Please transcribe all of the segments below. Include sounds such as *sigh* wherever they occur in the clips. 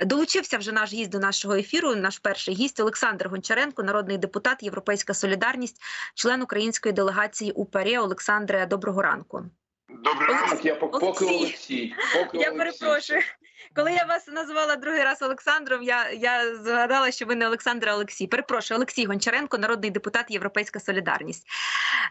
Долучився вже наш гість до нашого ефіру. Наш перший гість Олександр Гончаренко, народний депутат, Європейська Солідарність, член української делегації УПАРЄ. Олександре, доброго ранку. Добрий ранок, я по- поки Олексій. Олексій. Поки Я Олексій. перепрошую. Коли я вас назвала другий раз Олександром, я, я згадала, що ви не Олександр Олексій. Перепрошую, Олексій Гончаренко, народний депутат Європейська Солідарність.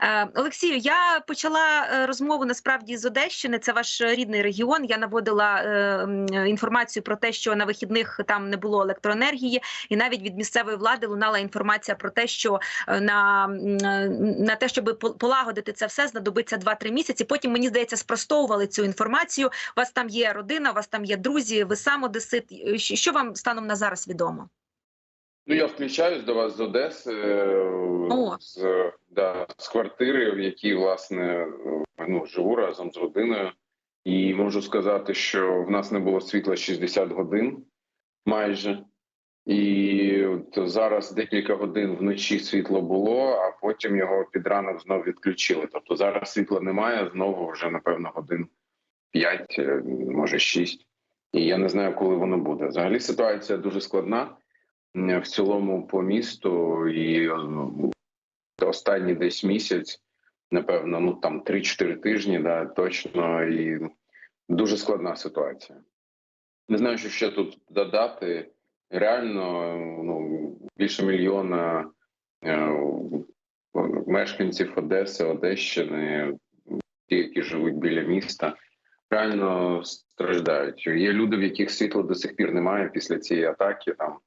Е, Олексію, я почала е, розмову насправді з Одещини. Це ваш рідний регіон. Я наводила е, інформацію про те, що на вихідних там не було електроенергії, і навіть від місцевої влади лунала інформація про те, що е, на, е, на те, щоб пол- полагодити це все, знадобиться 2-3 місяці. Потім мені здається, спростовували цю інформацію. У вас там є родина, у вас там є друзі, ви сам одесит. Е, Що вам станом на зараз відомо? Ну я включаюсь до вас з Одеси, е, О. з, да, з квартири, в якій власне е, ну, живу разом з родиною. І можу сказати, що в нас не було світла 60 годин майже. І от зараз декілька годин вночі світло було, а потім його під ранок знов відключили. Тобто зараз світла немає, знову вже напевно годин 5, е, може 6. І я не знаю, коли воно буде. Взагалі ситуація дуже складна в цілому по місту, і ну, останній десь місяць, напевно, ну там 3-4 тижні, да, точно, і дуже складна ситуація. Не знаю, що ще тут додати. Реально, ну більше мільйона е, мешканців Одеси, Одещини, ті, які живуть біля міста, реально страждають. Є люди, в яких світла до сих пір немає після цієї атаки. Там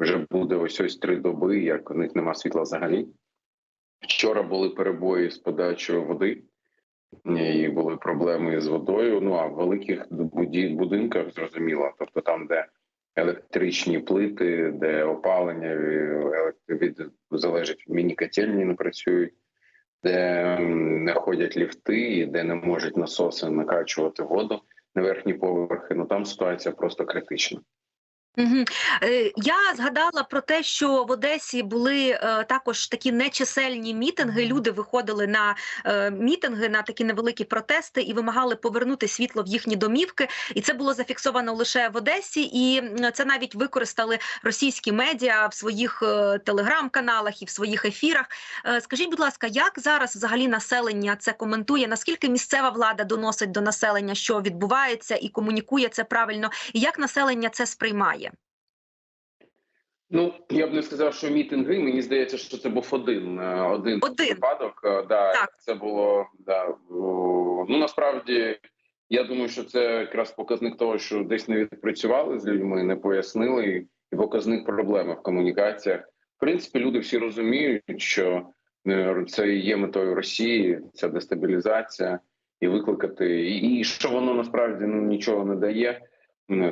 вже буде ось ось три доби, як у них нема світла взагалі. Вчора були перебої з подачою води, і були проблеми з водою. Ну а в великих будинках зрозуміло, тобто там, де електричні плити, де опалення е, від залежить міні-котельні не працюють, де не ходять ліфти, де не можуть насоси накачувати воду на верхні поверхи. Ну там ситуація просто критична. Угу. Е, я згадала про те, що в Одесі були е, також такі нечисельні мітинги. Люди виходили на е, мітинги, на такі невеликі протести і вимагали повернути світло в їхні домівки. І це було зафіксовано лише в Одесі, і це навіть використали російські медіа в своїх телеграм-каналах і в своїх ефірах. Скажіть, будь ласка, як зараз взагалі населення це коментує? Наскільки місцева влада доносить до населення, що відбувається, і комунікує це правильно, і як населення це сприймає? Ну я б не сказав, що мітинги. Мені здається, що це був один е, один, Один. випадок. Е, Да, Так. це було да. Ну насправді я думаю, що це якраз показник того, що десь не відпрацювали з людьми, не пояснили, і показник проблеми в комунікаціях. В принципі, люди всі розуміють, що е, це є метою Росії, ця дестабілізація, і викликати, і, і що воно насправді ну нічого не дає.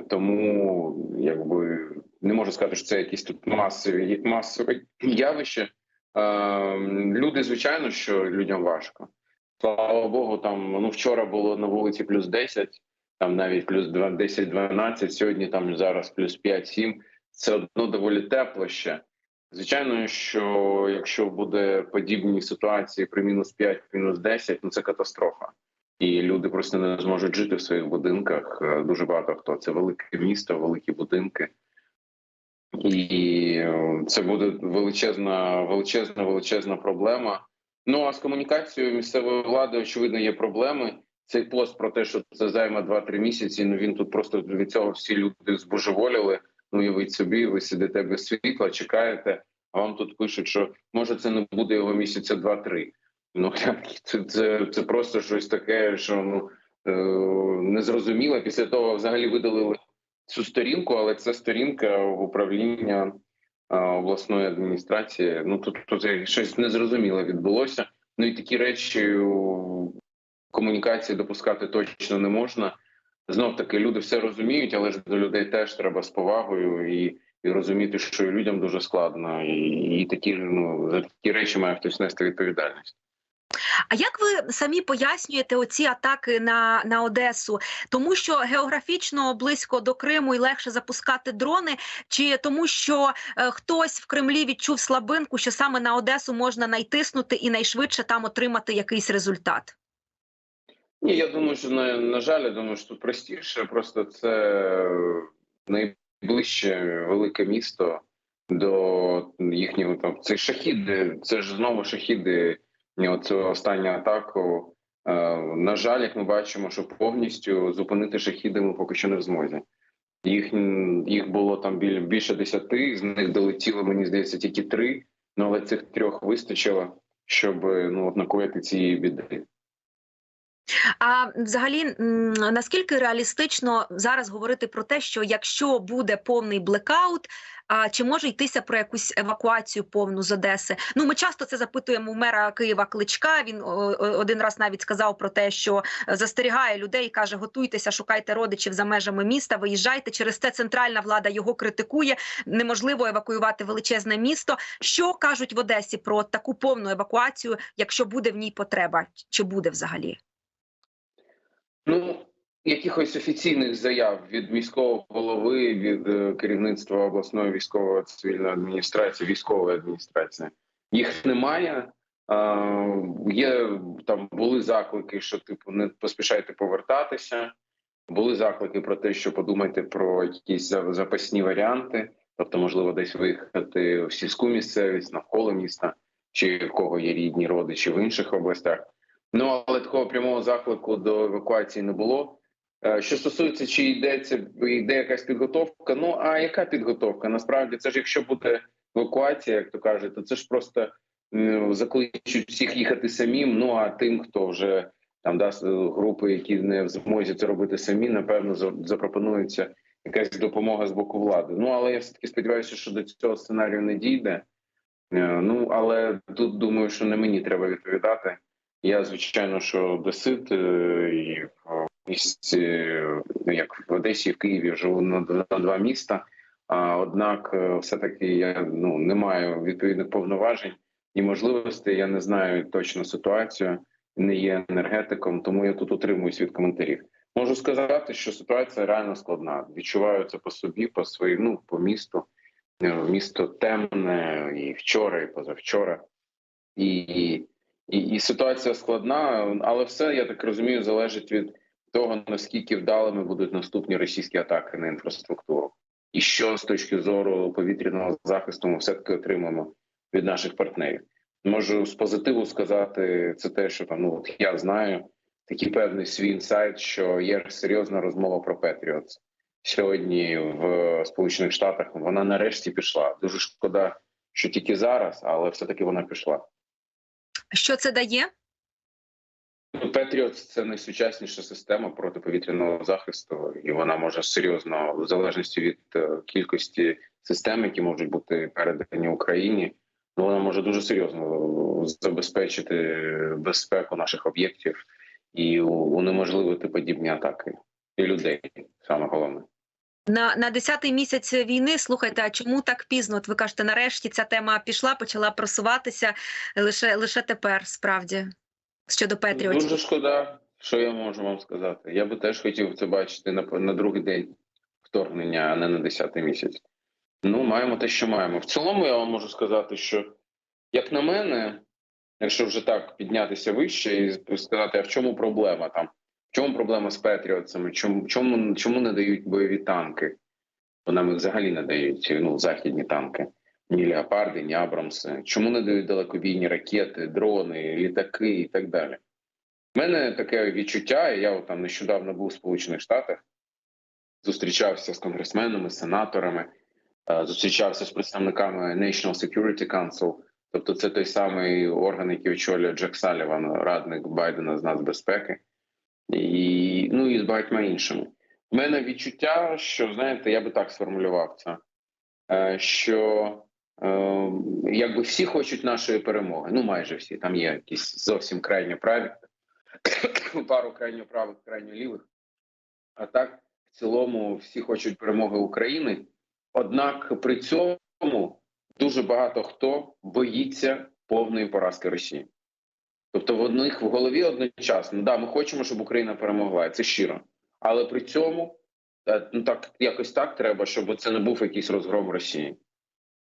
Тому якби не можу сказати, що це якісь тут масові масове явище. Е, люди, звичайно, що людям важко. Слава Богу, там ну вчора було на вулиці плюс 10, там навіть плюс 10-12, Сьогодні там зараз плюс 5-7. Це одно доволі тепло ще. Звичайно, що якщо буде подібні ситуації при мінус 5, мінус 10, ну це катастрофа. І люди просто не зможуть жити в своїх будинках. Е, Дуже багато хто це велике місто, великі будинки. І е, це буде величезна, величезна, величезна проблема. Ну а з комунікацією місцевої влади, очевидно, є проблеми. Цей пост про те, що це займе 2-3 місяці. Ну він тут просто від цього всі люди збожеволіли. Ну уявіть собі, ви сидите без світла, чекаєте, а вам тут пишуть, що може це не буде його місяця 2-3. Ну *laughs* це, це, це просто щось таке, що ну е, незрозуміло. Після того взагалі видалили цю сторінку, але це сторінка управління е, обласної адміністрації. Ну тут, тут щось незрозуміле відбулося. Ну і такі речі комунікації допускати точно не можна. Знов таки люди все розуміють, але ж до людей теж треба з повагою і, і розуміти, що людям дуже складно, і, і такі ну за такі речі має хтось нести відповідальність. А як ви самі пояснюєте оці атаки на, на Одесу? Тому що географічно близько до Криму і легше запускати дрони, чи тому, що е, хтось в Кремлі відчув слабинку, що саме на Одесу можна найтиснути і найшвидше там отримати якийсь результат? Ні, я думаю, що на, на жаль, я думаю, що простіше. Просто це найближче велике місто до їхнього там це шахіди, це ж знову шахіди. Оцю останню атаку. Е, На жаль, як ми бачимо, що повністю зупинити шахіди ми поки що не в змозі. Їх їх було там біль- більше десяти, з них долетіло, мені здається, тільки три. Ну але цих трьох вистачило, щоб ну от накоїти цієї біди. А взагалі, наскільки реалістично зараз говорити про те, що якщо буде повний блекаут, а чи може йтися про якусь евакуацію повну з Одеси? Ну ми часто це запитуємо у мера Києва Кличка. Він один раз навіть сказав про те, що е, застерігає людей, каже: готуйтеся, шукайте родичів за межами міста, виїжджайте. Через це центральна влада його критикує. Неможливо евакуювати величезне місто. Що кажуть в Одесі про таку повну евакуацію, якщо буде в ній потреба, чи буде взагалі? Ну якихось офіційних заяв від міського голови, від е, керівництва обласної військової цивільної адміністрації, військової адміністрації їх немає. Є там були заклики, що типу не поспішайте повертатися. Були заклики про те, що подумайте про якісь запасні варіанти, тобто, можливо, десь виїхати в сільську місцевість навколо міста, чи в кого є рідні родичі в інших областях. Ну але такого прямого заклику до евакуації не було. Е, Що стосується, чи йдеться йде якась підготовка? Ну а яка підготовка? Насправді це ж якщо буде евакуація, як то кажуть, то це ж просто закличуть всіх їхати самим. Ну а тим, хто вже там дасть групи, які не в змозі це робити самі, напевно, запропонується якась допомога з боку влади. Ну але я все таки сподіваюся, що до цього сценарію не дійде. Е, Ну але тут думаю, що не мені треба відповідати. Я звичайно, що досит е, і в місті, ну, як в Одесі, і в Києві живу на два, міста. Однак, е, все таки я ну не маю відповідних повноважень і можливостей. Я не знаю точно ситуацію, не є енергетиком, тому я тут утримуюсь від коментарів. Можу сказати, що ситуація реально складна. Відчуваю це по собі, по своїм, ну по місту. Е, Місто темне і вчора, і позавчора. І і, і ситуація складна, але все я так розумію, залежить від того наскільки вдалими будуть наступні російські атаки на інфраструктуру, і що з точки зору повітряного захисту ми все таки отримаємо від наших партнерів. Можу з позитиву сказати це те, що там ну от я знаю такий певний свій інсайт, що є серйозна розмова про Петріотс сьогодні в Сполучених Штатах. Вона нарешті пішла. Дуже шкода, що тільки зараз, але все таки вона пішла. Що це дає? Петріот це найсучасніша система протиповітряного захисту, і вона може серйозно, в залежності від е, кількості систем, які можуть бути передані Україні, ну вона може дуже серйозно забезпечити безпеку наших об'єктів і унеможливити подібні атаки і людей. Саме головне. На на 10-й місяць війни слухайте, а чому так пізно? От ви кажете, нарешті ця тема пішла, почала просуватися лише лише тепер, справді щодо Петріотів. Дуже шкода, що я можу вам сказати. Я би теж хотів це бачити на, на другий день вторгнення, а не на 10-й місяць. Ну, маємо те, що маємо. В цілому я вам можу сказати, що, як на мене, якщо вже так піднятися вище і сказати, а в чому проблема там? В чому проблема з Петріотцями? Чому, чому, чому не дають бойові танки? Бо нам їх взагалі не дають ну, західні танки. Ні леопарди, ні Абрамси. Чому не дають далекобійні ракети, дрони, літаки і так далі? У мене таке відчуття, я там нещодавно був у Сполучених Штатах, зустрічався з конгресменами, сенаторами, е, зустрічався з представниками National Security Council, тобто це той самий орган, який очолює Джек Саліван, радник Байдена з нацбезпеки, і, ну і з багатьма іншими. У мене відчуття, що знаєте, я би так сформулював це, е, що е, якби всі хочуть нашої перемоги. Ну майже всі там є якісь зовсім крайньо праві, *coughs* пару крайньо правих, крайньо лівих. А так, в цілому, всі хочуть перемоги України. Однак при цьому дуже багато хто боїться повної поразки Росії. Тобто, в одних в голові одночасно, да, ми хочемо, щоб Україна перемогла, це щиро. Але при цьому е, ну так якось так треба, щоб це не був якийсь розгром Росії.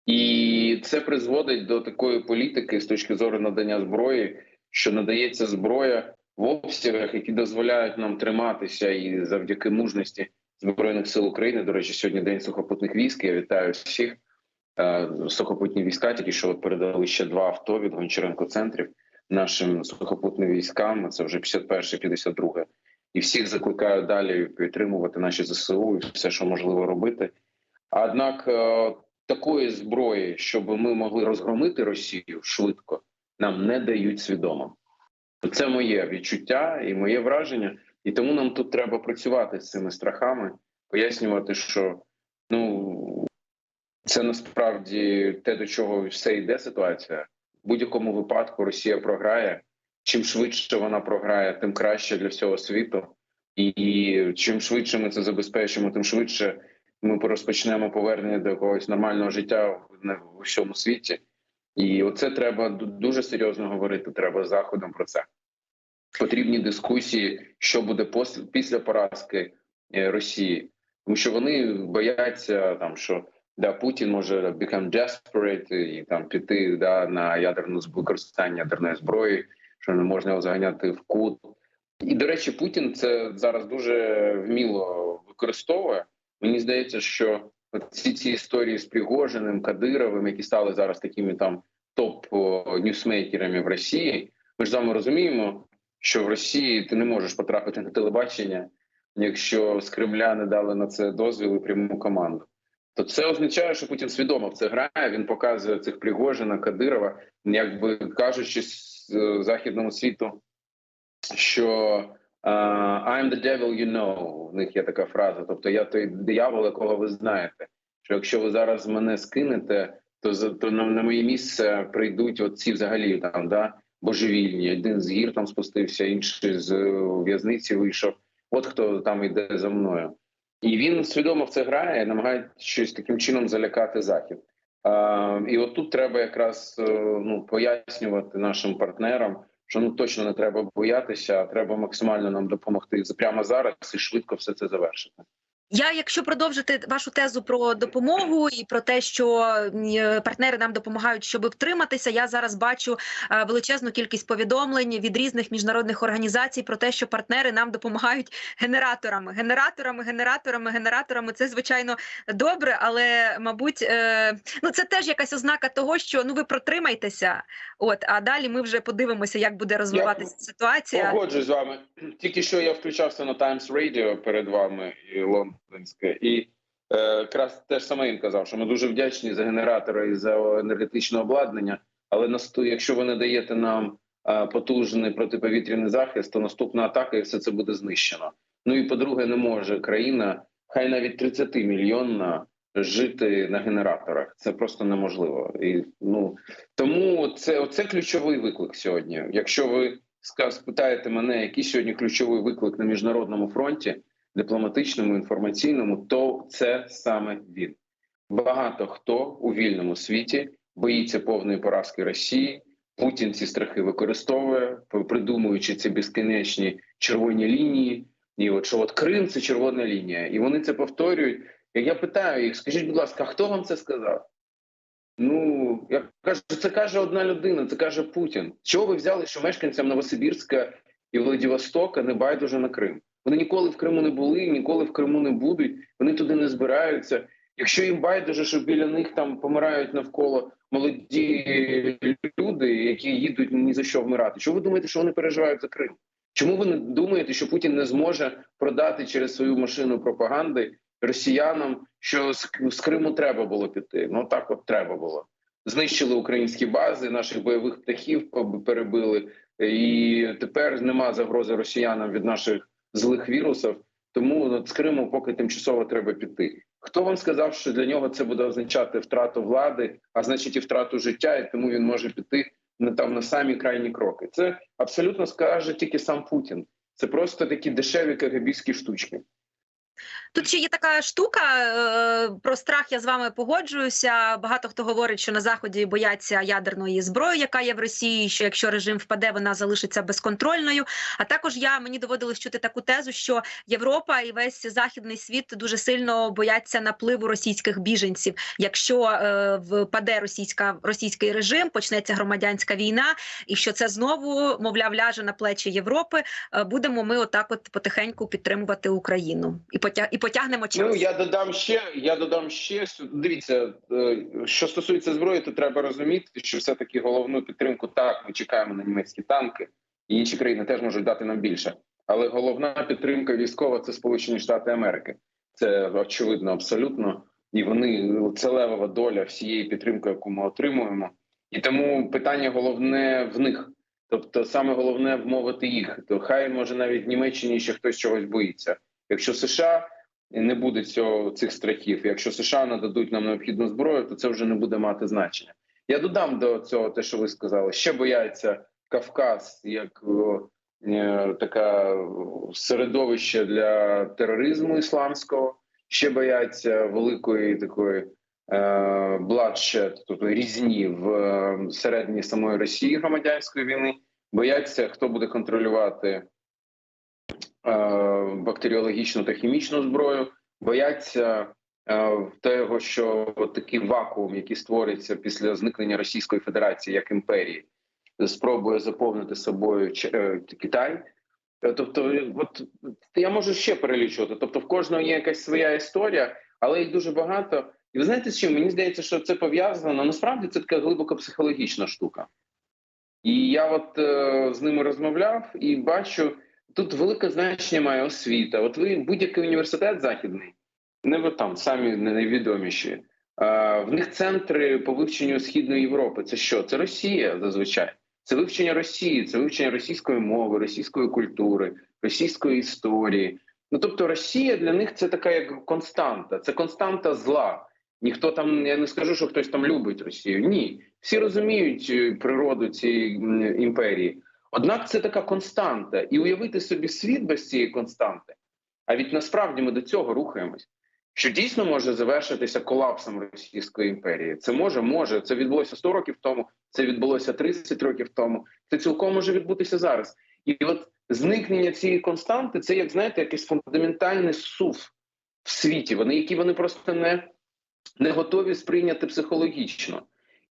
І це призводить до такої політики з точки зору надання зброї, що надається зброя в обсягах, які дозволяють нам триматися і завдяки мужності збройних сил України. До речі, сьогодні день сухопутних військ. Я вітаю всіх е, сухопутні війська. Тільки що передали ще два авто від Гончаренко центрів нашим сухопутним військам. Це вже 51 52 І всіх закликаю далі підтримувати наші ЗСУ і все, що можливо робити. Однак е, такої зброї, щоб ми могли розгромити Росію швидко, нам не дають свідомо. Це моє відчуття і моє враження, і тому нам тут треба працювати з цими страхами, пояснювати, що ну це насправді те, до чого все йде ситуація. В будь-якому випадку Росія програє. Чим швидше вона програє, тим краще для всього світу. І чим швидше ми це забезпечимо, тим швидше ми розпочнемо повернення до якогось нормального життя в в усьому світі. І оце треба дуже серйозно говорити. Треба з заходом про це. Потрібні дискусії, що буде після поразки е, Росії, тому що вони бояться там, що да Путін може become desperate і там піти да на ядерну використання ядерної зброї, що не можна його заганяти в кут. І до речі, Путін це зараз дуже вміло використовує. Мені здається, що ці ці історії з Пригожиним, Кадировим, які стали зараз такими там топ о, ньюсмейкерами в Росії. Ми ж з вами розуміємо, що в Росії ти не можеш потрапити на телебачення, якщо з Кремля не дали на це дозвіл і пряму команду. То це означає, що Путін свідомо в це грає. Він показує цих Пригожина, Кадирова, якби кажучи е, західному світу, що е, I'm the devil you know, в них є така фраза. Тобто я той диявол, якого ви знаєте. Що якщо ви зараз мене скинете, то за то на, на моє місце прийдуть от ці взагалі там да божевільні. Один з гір там спустився, інший з е, в'язниці вийшов. От хто там йде за мною. І він свідомо в це грає, намагається щось таким чином залякати захід. А, і от тут треба якраз е, ну пояснювати нашим партнерам, що ну точно не треба боятися, а треба максимально нам допомогти прямо зараз і швидко все це завершити. Я, якщо продовжити вашу тезу про допомогу і про те, що партнери нам допомагають, щоб втриматися, я зараз бачу е, величезну кількість повідомлень від різних міжнародних організацій про те, що партнери нам допомагають генераторами, генераторами, генераторами, генераторами. Це звичайно добре, але мабуть, е, ну це теж якась ознака того, що ну ви протримайтеся. От а далі ми вже подивимося, як буде розвиватися ситуація. Погоджуюсь з вами. Тільки що я включався на Times Radio перед вами і лондонське, і е, якраз теж саме він казав, що ми дуже вдячні за генератори і за енергетичне обладнання. Але насту, якщо ви не даєте нам е, потужний протиповітряний захист, то наступна атака і все це буде знищено. Ну і по-друге, не може країна, хай навіть 30 мільйонна, жити на генераторах. Це просто неможливо. І ну тому це оце ключовий виклик сьогодні. Якщо ви спитаєте мене, який сьогодні ключовий виклик на міжнародному фронті, дипломатичному, інформаційному, то це саме він. Багато хто у вільному світі боїться повної поразки Росії. Путін ці страхи використовує, придумуючи ці безкінечні червоні лінії. І от що от Крим це червона лінія, і вони це повторюють. Я питаю їх: скажіть, будь ласка, хто вам це сказав? Ну я кажу, це каже одна людина, це каже Путін. Чого ви взяли, що мешканцям Новосибірська і Владивостока не байдуже на Крим? Вони ніколи в Криму не були, ніколи в Криму не будуть. Вони туди не збираються. Якщо їм байдуже, що біля них там помирають навколо молоді люди, які їдуть ні за що вмирати. Чого ви думаєте, що вони переживають за Крим? Чому ви не думаєте, що Путін не зможе продати через свою машину пропаганди росіянам, що з Криму треба було піти? Ну так, от треба було. Знищили українські бази, наших бойових птахів перебили, і тепер нема загрози росіянам від наших злих вірусів. Тому з Криму поки тимчасово треба піти. Хто вам сказав, що для нього це буде означати втрату влади, а значить і втрату життя, і тому він може піти на там на самі крайні кроки? Це абсолютно скаже тільки сам Путін. Це просто такі дешеві кагабійські штучки. Тут ще є така штука е, про страх. Я з вами погоджуюся. Багато хто говорить, що на заході бояться ядерної зброї, яка є в Росії. Що якщо режим впаде, вона залишиться безконтрольною. А також я мені доводилось чути таку тезу, що Європа і весь західний світ дуже сильно бояться напливу російських біженців. Якщо е, впаде російська російський режим, почнеться громадянська війна, і що це знову мовляв ляже на плечі Європи. е, Будемо ми отак, от потихеньку підтримувати Україну і потя і потягнемо час. Ну я додам ще. Я додам ще дивіться, е, що стосується зброї, то треба розуміти, що все таки головну підтримку так. Ми чекаємо на німецькі танки, і інші країни теж можуть дати нам більше. Але головна підтримка військова це Сполучені Штати Америки. Це очевидно абсолютно, і вони це левова доля всієї підтримки, яку ми отримуємо. І тому питання головне в них. Тобто, саме головне вмовити їх. То хай може навіть в Німеччині ще хтось чогось боїться. Якщо США не буде цього цих страхів, якщо США нададуть нам необхідну зброю, то це вже не буде мати значення. Я додам до цього те, що ви сказали. Ще бояться Кавказ як е, така середовище для тероризму ісламського. Ще бояться великої такої е, bloodshed, тобто різні в е, середині самої Росії громадянської війни. Бояться, хто буде контролювати бактеріологічну та хімічну зброю, бояться е, того, що такий вакуум, який створиться після зникнення Російської Федерації як імперії, спробує заповнити собою е, Китай. Е, Тобто, от я можу ще перелічувати. Тобто, в кожного є якась своя історія, але їх дуже багато. І ви знаєте, з чим мені здається, що це пов'язано. Насправді це така глибоко психологічна штука. І я от е, з ними розмовляв і бачу, тут велике значення має освіта. От ви будь-який університет західний, не ви там самі не найвідоміші. В них центри по вивченню східної Європи. Це що? Це Росія зазвичай. Це вивчення Росії, це вивчення російської мови, російської культури, російської історії. Ну тобто, Росія для них це така як константа, це константа зла. Ніхто там я не скажу, що хтось там любить Росію. Ні, всі розуміють е, природу цієї імперії. Однак це така константа, і уявити собі світ без цієї константи. А від насправді ми до цього рухаємось. Що дійсно може завершитися колапсом Російської імперії? Це може, може. Це відбулося 100 років тому, це відбулося 30 років тому. Це цілком може відбутися зараз. І от зникнення цієї константи це, як знаєте, якийсь фундаментальний сув в світі. Вони які вони просто не, не готові сприйняти психологічно.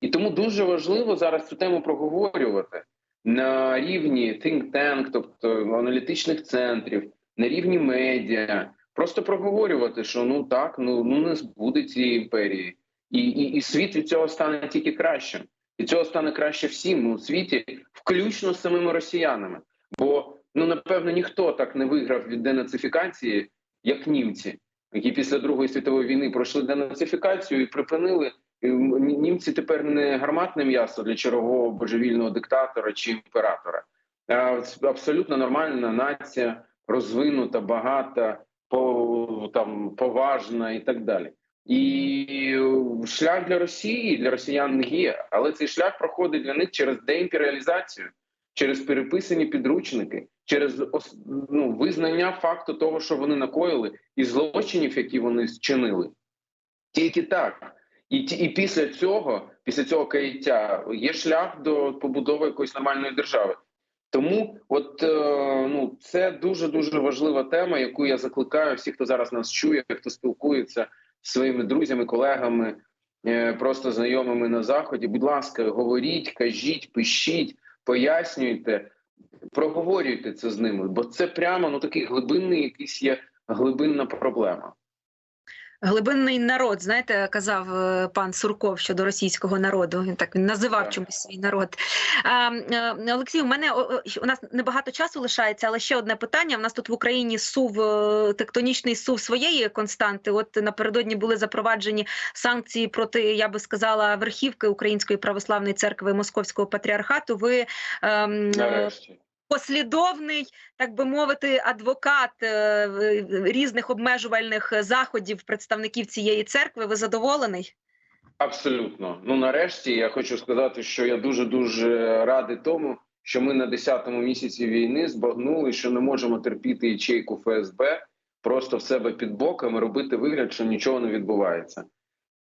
І тому дуже важливо зараз цю тему проговорювати на рівні think tank, тобто аналітичних центрів, на рівні медіа. Просто проговорювати, що ну так, ну ну не збуде цієї імперії, і, і, і світ від цього стане тільки кращим. І цього стане краще всім у світі, включно з самими росіянами. Бо ну напевно ніхто так не виграв від денацифікації, як німці, які після Другої світової війни пройшли денацифікацію і припинили. І Німці тепер не гарматне м'ясо для чергового божевільного диктатора чи імператора, а абсолютно нормальна нація, розвинута, багата, там поважна і так далі. І шлях для Росії для росіян є, але цей шлях проходить для них через деімперіалізацію, через переписані підручники, через ну, визнання факту того, що вони накоїли, і злочинів, які вони зчинили. Тільки так. І, і після цього, після цього каяття, є шлях до побудови якоїсь нормальної держави. Тому, от е, ну це дуже дуже важлива тема, яку я закликаю всіх, хто зараз нас чує, хто спілкується зі своїми друзями, колегами, е, просто знайомими на заході. Будь ласка, говоріть, кажіть, пишіть, пояснюйте, проговорюйте це з ними, бо це прямо ну такий глибинний, якийсь є глибинна проблема. Глибинний народ, знаєте, казав е, пан Сурков щодо російського народу. Він так він називав чомусь свій народ. Е, Олексій, у мене у нас небагато часу лишається, але ще одне питання. У нас тут в Україні сув е, тектонічний сув своєї константи. От напередодні були запроваджені санкції проти, я би сказала, верхівки Української православної церкви Московського патріархату. Ви ем, Нарешті. Послідовний, так би мовити, адвокат е, різних обмежувальних заходів представників цієї церкви. Ви задоволений? Абсолютно. Ну нарешті я хочу сказати, що я дуже дуже радий тому, що ми на 10-му місяці війни збагнули, що не можемо терпіти ячейку ФСБ просто в себе під боком і робити вигляд, що нічого не відбувається.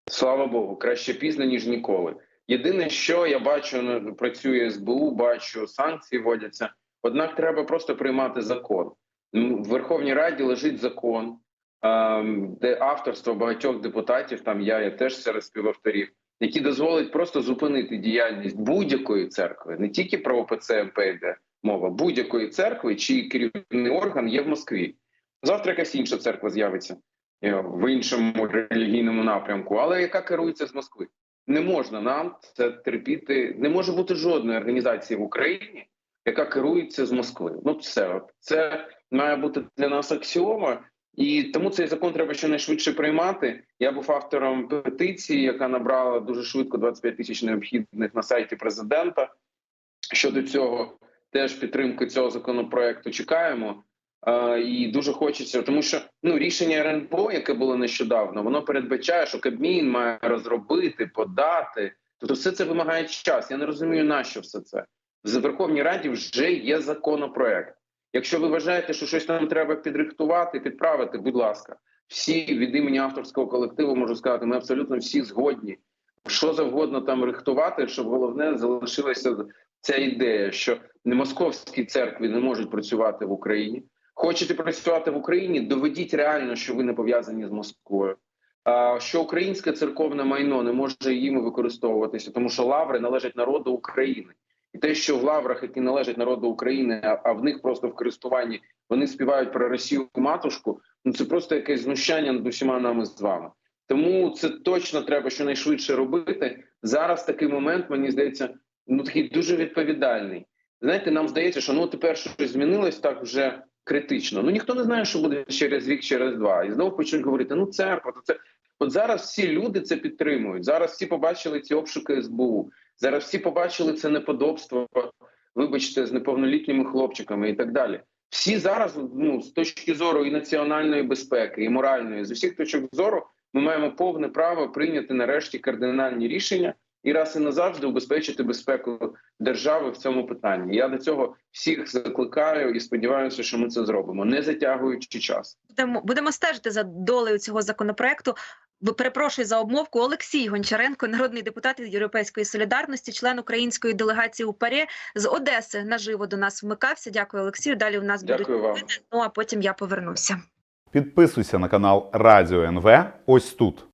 Слава Богу, краще пізно ніж ніколи. Єдине, що я бачу, ну, працює СБУ, бачу санкції вводяться. Однак треба просто приймати закон. В Верховній Раді лежить закон, де авторство багатьох депутатів, там я, я теж серед співавторів, які дозволять просто зупинити діяльність будь-якої церкви, не тільки про ОПЦ МП йде мова, будь-якої церкви, чий керівний орган є в Москві. Завтра якась інша церква з'явиться е, в іншому релігійному напрямку, але яка керується з Москви. Не можна нам це терпіти. Не може бути жодної організації в Україні, яка керується з Москви. Ну, все це має бути для нас аксіома, і тому цей закон треба щонайшвидше приймати. Я був автором петиції, яка набрала дуже швидко 25 тисяч необхідних на сайті президента. Щодо цього, теж підтримки цього законопроекту чекаємо. Е, і дуже хочеться, тому що ну рішення РНБО, яке було нещодавно, воно передбачає, що Кабмін має розробити, подати. Тобто, все це вимагає час. Я не розумію, на що все це в Верховній Раді вже є законопроект. Якщо ви вважаєте, що щось нам треба підрихтувати, підправити, будь ласка, всі від імені авторського колективу можу сказати, ми абсолютно всі згодні. Що завгодно там рихтувати, щоб головне залишилася ця ідея, що не московські церкви не можуть працювати в Україні. Хочете працювати в Україні? Доведіть реально, що ви не пов'язані з Москвою. Що українське церковне майно не може їм використовуватися, тому що лаври належать народу України. І те, що в лаврах, які належать народу України, а, в них просто в користуванні вони співають про Росію матушку. Ну це просто якесь знущання над усіма нами з вами. Тому це точно треба щонайшвидше робити. Зараз такий момент, мені здається, ну такий дуже відповідальний. Знаєте, нам здається, що ну тепер щось змінилось так вже критично. Ну ніхто не знає, що буде через рік, через два. І знову почнуть говорити: ну церква, то це от зараз всі люди це підтримують. Зараз всі побачили ці обшуки СБУ. Зараз всі побачили це неподобство, вибачте, з неповнолітніми хлопчиками і так далі. Всі зараз, ну з точки зору і національної безпеки, і моральної, з усіх точок зору, ми маємо повне право прийняти нарешті кардинальні рішення і раз і назавжди убезпечити безпеку держави в цьому питанні. Я до цього всіх закликаю і сподіваюся, що ми це зробимо, не затягуючи час. Будемо, будемо стежити за долею цього законопроекту. Ви- Перепрошую за обмовку. Олексій Гончаренко, народний депутат від Європейської солідарності, член української делегації у ПАРЄ з Одеси наживо до нас вмикався. Дякую, Олексію. Далі у нас будуть вам. ну а потім я повернуся. Підписуйся на канал Радіо НВ ось тут.